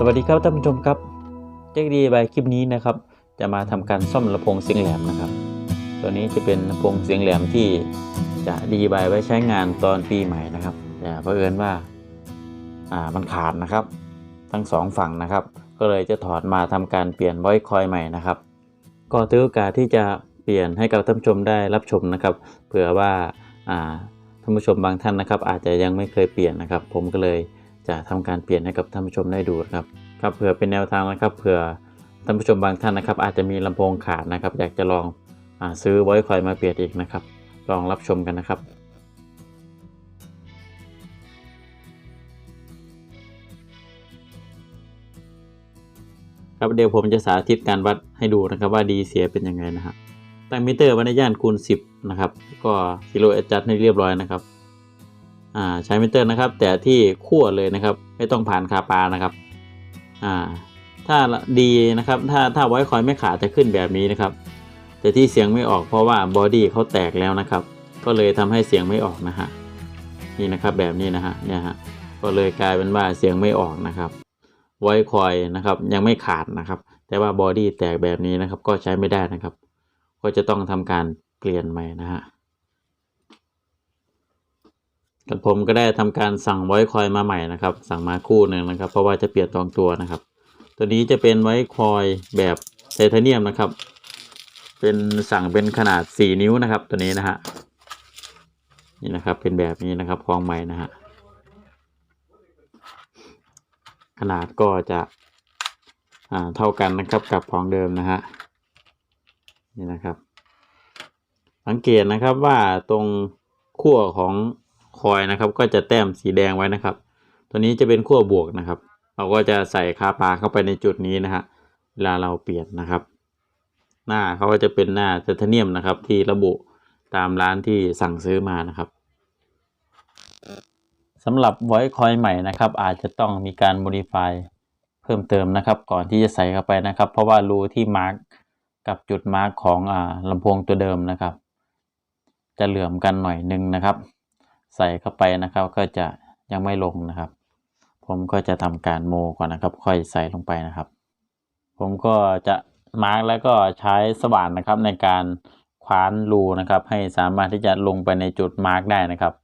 สวัสดีครับท่านผู้ชมครับเจ๊ดีบายคลิปนี้นะครับ จะมาทำการซ่อมลำโพงเสียงแหลมนะครับ ตัวนี้จะเป็นลำโพงเสียงแหลมที่จะดีบายไว้ใช้งานตอนปีใหม่นะครับแต่เผอิญว่าอ่ามันขาดนะครับ ทั้งสองฝั่งนะครับ ก็เลยจะถอดมาทำการเปลี่ยนไว้คอยใหม่นะครับ ก็ถือโอกาสที่จะเปลี่ยนให้กับท่านผู้ชมได้รับชมนะครับเผื่อว่าอ่าท่านผู้ชมบางท่านนะครับ อาจจะยังไม่เคยเปลี่ยนนะครับ ผมก็เลย จะทำการเปลี่ยนให้กับท่านผู้ชมได้ดูนะครับครับเผื่อเป็นแนวทางนะครับเผื่อท่านผู้ชมบางท่านนะครับ อาจจะมีลำโพงขาดนะครับ อยากจะลองอซื้อไว้คอยมาเปลี่ยนอีกนะครับ ลองรับชมกันนะครับครับเดี๋ยวผมจะสาธิตการวัดให้ดูนะครับว่าดีเสียเป็นยังไงนะครับตั้งมิเตอร์ไว้ในย่านคูณ 10 นะครับ ก็กิโลเอจัดให้เรียบร้อยนะครับ อ่าใช้มิเตอร์นะครับ แต่ที่ขั้วเลยนะครับ ไม่ต้องผ่านคาปานะครับอ่าถ้าดีนะครับถ้าถ้าไว้คอยไม่ขาดจะขึ้นแบบนี้นะครับ แต่ที่เสียงไม่ออกเพราะว่าบอดี้เขาแตกแล้วนะครับ ก็เลยทำให้เสียงไม่ออกนะฮะนี่นะครับแบบนี้นะฮะเนี่ยฮะก็เลยกลายเป็นว่าเสียงไม่ออกนะครับไว้คอยนะครับ ยังไม่ขาดนะครับ แต่ว่าบอดี้แตกแบบนี้นะครับ ก็ใช้ไม่ได้นะครับ ก็จะต้องทำการเปลี่ยนใหม่นะฮะ กับผมก็ได้ทำการสั่งไว้คอยมาใหม่นะครับ สั่งมาคู่หนึ่งนะครับ เพราะว่าจะเปลี่ยนตองตัวนะครับ ตัวนี้จะเป็นไว้คอยแบบไทเทเนียมนะครับ เป็นสั่งเป็นขนาด 4 นิ้วนะครับ ตัวนี้นะฮะนี่นะครับเป็นแบบนี้นะครับคลองใหม่นะฮะขนาดก็จะอ่าเท่ากันนะครับกับของเดิมนะฮะนี่นะครับ สังเกตนะครับว่าตรงขั้วของ คอยนะครับ ก็จะแต้มสีแดงไว้นะครับ ตัวนี้จะเป็นขั้วบวกนะครับ เราก็จะใส่คาปาเข้าไปในจุดนี้นะฮะเวลาเราเปลี่ยนนะครับ หน้าเขาก็จะเป็นหน้าไทเทเนียมนะครับ ที่ระบุตามร้านที่สั่งซื้อมานะครับสำหรับไว้คอยใหม่นะครับ อาจจะต้องมีการ modify เพิ่มเติมนะครับ ก่อนที่จะใส่เข้าไปนะครับ เพราะว่ารูที่มาร์กกับจุดมาร์กของอลำโพงตัวเดิมนะครับ จะเหลื่อมกันหน่อยหนึงนะครับ ใส่เข้าไปนะครับ ก็จะยังไม่ลงนะครับ ผมก็จะทำการโมก่อนนะครับ ค่อยใส่ลงไปนะครับ ผมก็จะมาร์กแล้วก็ใช้สว่านนะครับในการคว้านรูนะครับ ให้สามารถที่จะลงไปในจุดมาร์กได้นะครับ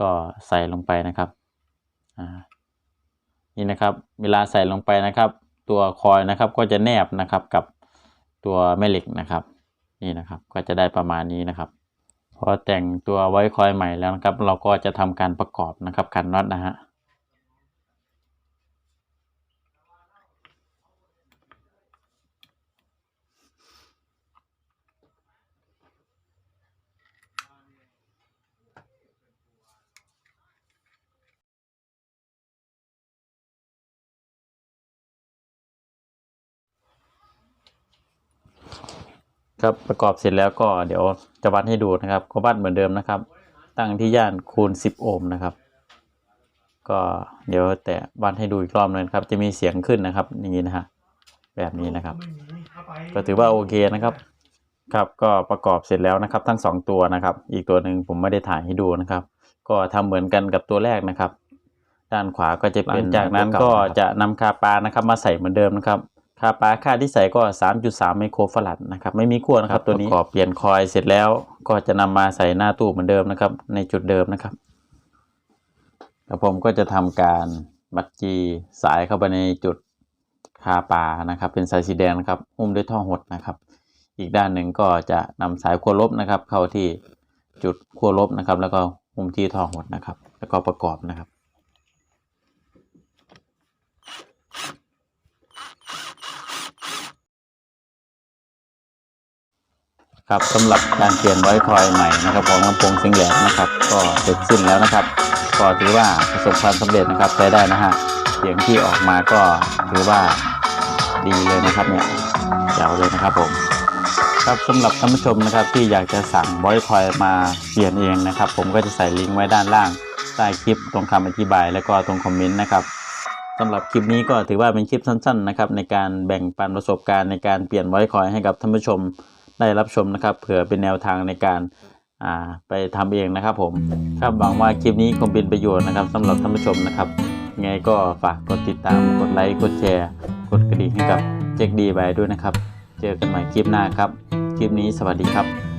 ก็ใส่ลงไปนะครับนี่นะครับเวลาใส่ลงไปนะครับ ตัวคอยนะครับก็จะแนบนะครับกับตัวแม่เหล็กนะครับ นี่นะครับก็จะได้ประมาณนี้นะครับ พอแต่งตัวไว้คอยใหม่แล้วนะครับ เราก็จะทำการประกอบนะครับขันน็อตนะฮะ ครับประกอบเสร็จแล้วก็เดี๋ยวจะวัดให้ดูนะครับก็วัดเหมือนเดิมนะครับ ตั้งที่ย่านคูณ 10 โอห์มนะครับ ก็เดี๋ยวแต่วัดให้ดูอีกรอบหนึงครับ จะมีเสียงขึ้นนะครับ อย่างนี้นะฮะแบบนี้นะครับ ก็ถือว่าโอเคนะครับ ครับก็ประกอบเสร็จแล้วนะครับ ทั้งสองตัวนะครับ อีกตัวหนึ่งผมไม่ได้ถ่ายให้ดูนะครับ ก็ทำเหมือนกันกับตัวแรกนะครับ ด้านขวาก็จะเป็นจากนั้นก็จะนำคาปานะครับ มาใส่เหมือนเดิมนะครับ คาปาค่าที่ใส่ก็ 3.3 ไมโครฟาราดนะครับไม่มีขั้วนะครับตัวนี้ประกอบเปลี่ยนคอยเสร็จแล้ว ก็จะนำมาใส่หน้าตู้เหมือนเดิมนะครับ ในจุดเดิมนะครับแล้วผมก็จะทำการบัดจีสายเข้าไปในจุดคาปานะครับ เป็นสายสีแดงนะครับหุ้มด้วยท่อหดนะครับ อีกด้านหนึ่งก็จะนำสายขั้วลบนะครับ เข้าที่จุดขั้วลบนะครับ แล้วก็หุ้มที่ท่อหดนะครับ แล้วก็ประกอบนะครับ ครับสำหรับการเปลี่ยนไว้คอยใหม่นะครับของลำโพงเสียงแหลมนะครับ ก็เสร็จสิ้นแล้วนะครับก็ถือว่าประสบความสำเร็จนะครับใช้ได้นะฮะเสียงที่ออกมาก็ถือว่าดีเลยนะครับเนี่ยเจ๋วเลยนะครับผมครับสำหรับท่านผู้ชมนะครับที่อยากจะสั่งไว้คอยมาเปลี่ยนเองนะครับ ผมก็จะใส่ลิงก์ไว้ด้านล่างใต้คลิปตรงคำอธิบาย แล้วก็ตรงคอมเมนต์นะครับสำหรับคลิปนี้ก็ถือว่าเป็นคลิปสั้นๆนะครับในการแบ่งปันประสบการณ์ในการเปลี่ยนไว้คอยให้กับท่านผู้ชม ได้รับชมนะครับ เผื่อเป็นแนวทางในการไปทำเองนะครับผมครับหวังว่าคลิปนี้คงเป็นประโยชน์นะครับ สำหรับท่านผู้ชมนะครับไงก็ฝากกดติดตามกดไลค์กดแชร์ กดกระดิ่งให้กับเจ็กดีไว้ด้วยนะครับ เจอกันใหม่คลิปหน้าครับ คลิปนี้สวัสดีครับ